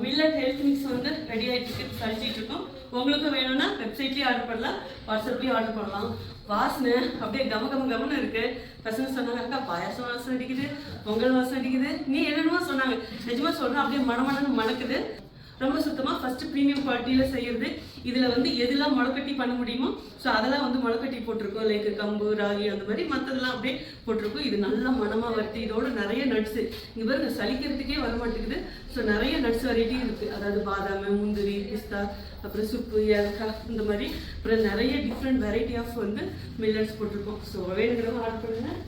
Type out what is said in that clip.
Millet health mix வந்து ready ஆகிட்டு இருக்கு சளிச்சிட்டு இருக்கோம் உங்களுக்கு வேணும்னா வெப்சைட்லேயே ஆர்டர் பண்ணலாம் வாட்ஸ்அப்லேயும் ஆர்டர் பண்ணலாம். வாசனை அப்படியே கம கம கமன்னு இருக்கு. பசங்க சொன்னாங்க அக்கா பாயாசம் வாசம் அடிக்குது பொங்கல் வாசம் அடிக்குது. நீ என்னென்னமோ சொன்னாங்க. நிஜமா சொல்றேன் அப்படியே மனமனன்னு மணக்குது. ரொம்ப சுத்தமாக ஃபர்ஸ்ட் ப்ரீமியம் குவாலிட்டியில் செய்யறது. இதில் வந்து எதெல்லாம் முளைக்கட்டி பண்ண முடியுமோ ஸோ அதெல்லாம் வந்து முளைக்கட்டி போட்டிருக்கோம். லைக் கம்பு ராகி அந்த மாதிரி மற்றதெல்லாம் அப்படியே போட்டிருக்கோம். இது நல்லா மனமாக வருது இதோட நிறைய நட்ஸு இங்கே பாருங்க சலிக்கிறதுக்கே வர மாட்டேங்குது. ஸோ நிறைய நட்ஸ் வெரைட்டி இருக்குது அதாவது பாதாம் முந்திரி பிஸ்தா அப்புறம் சுப்பு ஏலக்காய் இந்த மாதிரி. அப்புறம் நிறைய டிஃப்ரெண்ட் வெரைட்டி ஆஃப் வந்து மில்லட்ஸ் போட்டிருக்கோம். ஸோ வேணுங்கிறவங்க ஆர்டர் பண்ணுங்கள்